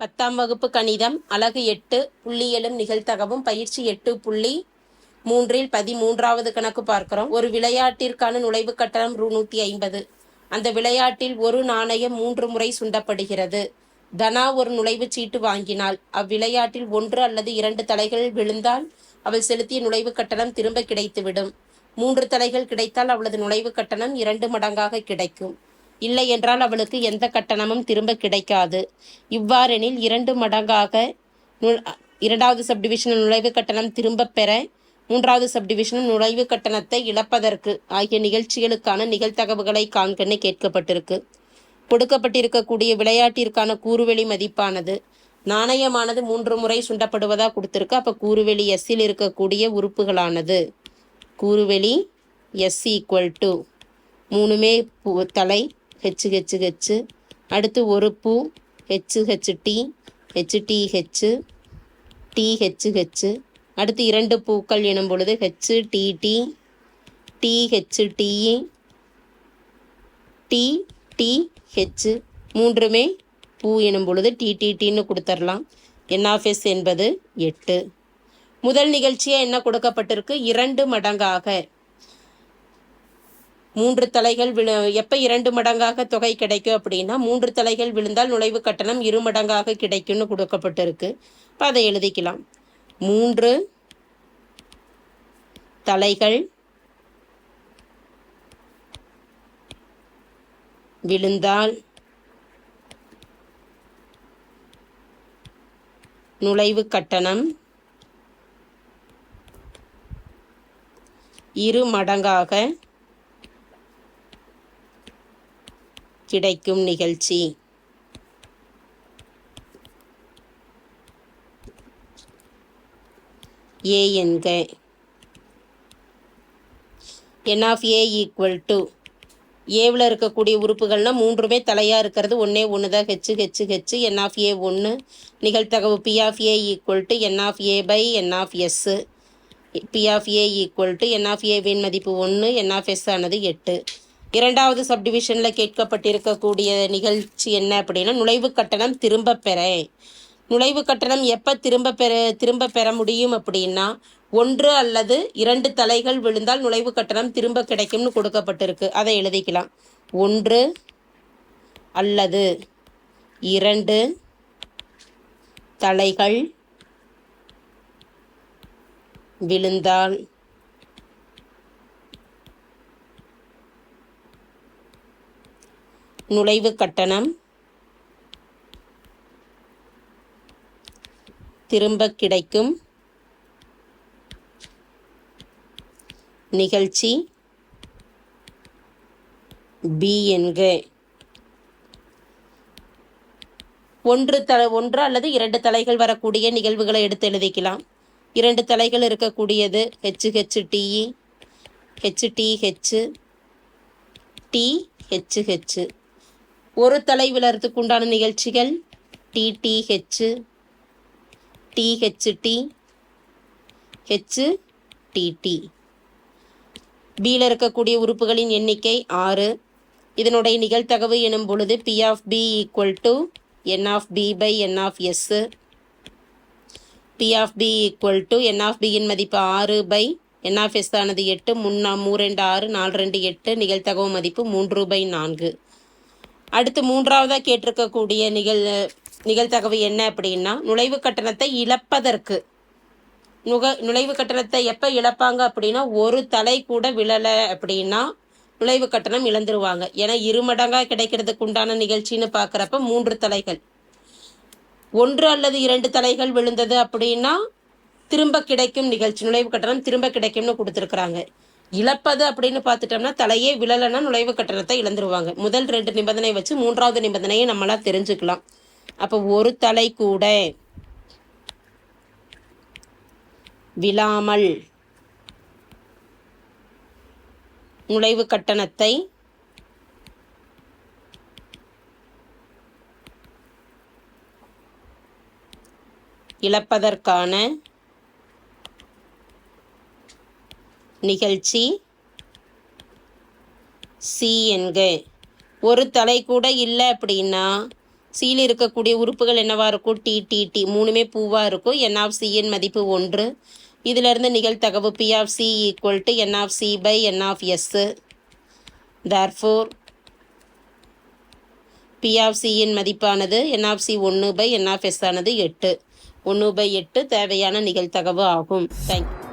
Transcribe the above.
பத்தாம் வகுப்பு கணிதம் அலகு எட்டு புள்ளியலும் நிகழ்த்தகவும் பயிற்சி எட்டு புள்ளி மூன்றில் பதிமூன்றாவது கணக்கு பார்க்கிறோம். ஒரு விளையாட்டிற்கான நுழைவு கட்டணம் ரூ. நூற்றி ஐம்பது. அந்த விளையாட்டில் ஒரு நாணயம் மூன்று முறை சுண்டப்படுகிறது. தனா ஒரு நுழைவுச் சீட்டு வாங்கினால் அவ்விளையாட்டில் ஒன்று அல்லது இரண்டு தலைகள் விழுந்தால் அவள் செலுத்திய நுழைவு கட்டணம் திரும்ப கிடைத்துவிடும். மூன்று தலைகள் கிடைத்தால் அவளது நுழைவு கட்டணம் இரண்டு மடங்காக கிடைக்கும். இல்லை என்றால் அவளுக்கு எந்த கட்டணமும் திரும்ப கிடைக்காது. இவ்வாறெனில் இரண்டு மடங்காக நு- இரண்டாவது சப்டிவிஷனில் நுழைவு கட்டணம் திரும்பப் பெற மூன்றாவது சப்டிவிஷனில் நுழைவு கட்டணத்தை இழப்பதற்கு ஆகிய நிகழ்ச்சிகளுக்கான நிகழ்தகவுகளை காண்கன்னு கேட்கப்பட்டிருக்கு. கொடுக்கப்பட்டிருக்கக்கூடிய விளையாட்டிற்கான கூறுவெளி மதிப்பானது நாணயமானது மூன்று முறை சுண்டப்படுவதாக கொடுத்துருக்கு. அப்போ கூறுவெளி எஸ்ஸில் இருக்கக்கூடிய உறுப்புகளானது. கூறுவெளி எஸ் ஈக்குவல் டு மூணுமே பூ தலை ஹெச்சு ஹெச்சு ஹெச்சு அடுத்து ஒரு பூ. H H T H T H T H H அடுத்து இரண்டு பூக்கள் எனும் பொழுது H T T T H T T T H மூன்றுமே பூ எனும் பொழுது டி டி டின்னு கொடுத்துடலாம் என்ஆஃப்எஸ் என்பது எட்டு. முதல் நிகழ்ச்சியாக என்ன கொடுக்கப்பட்டிருக்கு? இரண்டு மடங்காக. மூன்று தலைகள் விழு எப்போ இரண்டு மடங்காக தொகை கிடைக்கும் அப்படின்னா மூன்று தலைகள் விழுந்தால் நுழைவு கட்டணம் இரு மடங்காக கிடைக்கும்னு கொடுக்கப்பட்டிருக்கு. இப்போ அதை எழுதிக்கலாம். மூன்று தலைகள் விழுந்தால் நுழைவு கட்டணம் இரு மடங்காக கிடைக்கும் நிகழ்ச்சி. ஏ என்க. N of A equal to ஏவில் இருக்கக்கூடிய உறுப்புகள்னால் மூன்றுமே தலையாக இருக்கிறது. ஒன்றே ஒன்று தான் ஹெச்சு ஹெச்சு ஹெச்சு என் ஆஃப் ஏ ஒன்று நிகழ்த்தகவு P of A equal to N of A by N of S P of A equal to N of ஏவின் மதிப்பு ஒன்று என் ஆஃப் எஸ் ஆனது எட்டு. இரண்டாவது சப்டிவிஷனில் கேட்கப்பட்டிருக்கக்கூடிய நிகழ்ச்சி என்ன அப்படின்னா நுழைவு கட்டணம் திரும்ப பெற. நுழைவு கட்டணம் எப்போ திரும்ப பெற திரும்ப பெற முடியும் அப்படின்னா ஒன்று அல்லது இரண்டு தலைகள் விழுந்தால் நுழைவு கட்டணம் திரும்ப கிடைக்கும்னு கொடுக்கப்பட்டிருக்கு. அதை எழுதிக்கலாம். ஒன்று அல்லது இரண்டு தலைகள் விழுந்தால் நுழைவு கட்டணம். திரும்ப கிடைக்கும். நிகழ்ச்சி. பி என்க. ஒன்று தலை ஒன்று அல்லது இரண்டு தலைகள் வரக்கூடிய நிகழ்வுகளை எடுத்து எழுதிக்கலாம். இரண்டு தலைகள் இருக்கக்கூடியது H H T H T H T H H ஒரு தலை விழறதுக்கு உண்டான நிகழ்ச்சிகள் டிடிஹெச்சு டிஹெச்டி ஹெச்சு டிடி பியில் இருக்கக்கூடிய உறுப்புகளின் எண்ணிக்கை ஆறு. இதனுடைய நிகழ்த்தகவு எனும் பொழுது P of B equal to N of B by N of S P of B equal to N of பியின் மதிப்பு ஆறு பை என் ஆஃப் எஸ் ஆனது எட்டு. முன்னா மூ ரெண்டு ஆறு நாலு ரெண்டு எட்டு. நிகழ்த்தகவு மதிப்பு மூன்று பை நான்கு. அடுத்து மூன்றாவதாக கேட்டிருக்கக்கூடிய நிகழ் நிகழ்த்தகவு என்ன அப்படின்னா நுழைவு கட்டணத்தை இழப்பதற்கு. நுக நுழைவு கட்டணத்தை எப்போ இழப்பாங்க அப்படின்னா ஒரு தலை கூட விழலை அப்படின்னா நுழைவு கட்டணம் இழந்துருவாங்க. ஏன்னா இரு மடங்காக கிடைக்கிறதுக்கு உண்டான நிகழ்ச்சின்னு பார்க்குறப்ப மூன்று தலைகள். ஒன்று அல்லது இரண்டு தலைகள் விழுந்தது அப்படின்னா திரும்ப கிடைக்கும் நிகழ்ச்சி நுழைவு கட்டணம் திரும்ப கிடைக்கும்னு கொடுத்துருக்குறாங்க. இழப்பது அப்படின்னு பார்த்துட்டோம்னா தலையே விழலைன்னா நுழைவு கட்டணத்தை இழந்துருவாங்க. முதல் ரெண்டு நிபந்தனை வச்சு மூன்றாவது நிபந்தனையை நம்மளா தெரிஞ்சுக்கலாம். அப்போ ஒரு தலை கூட விழாமல் நுழைவு கட்டணத்தை இழப்பதற்கான நிகழ்ச்சி. சி என்க. ஒரு தலை கூட இல்லை அப்படின்னா சீல் இருக்கக்கூடிய உறுப்புகள் என்னவாக இருக்கும்? T T T. மூணுமே பூவாக இருக்கும். என் ஆஃப் சியின் மதிப்பு ஒன்று. இதிலிருந்து நிகழ்த்தகவு P of C equal to N of C by N of S therefore P of சியின் மதிப்பானது என் ஆஃப் சி ஒன்று பை என் ஆஃப் எஸ் ஆனது எட்டு. ஒன்று பை எட்டு தேவையான நிகழ்த்தகவு ஆகும். தேங்க்யூ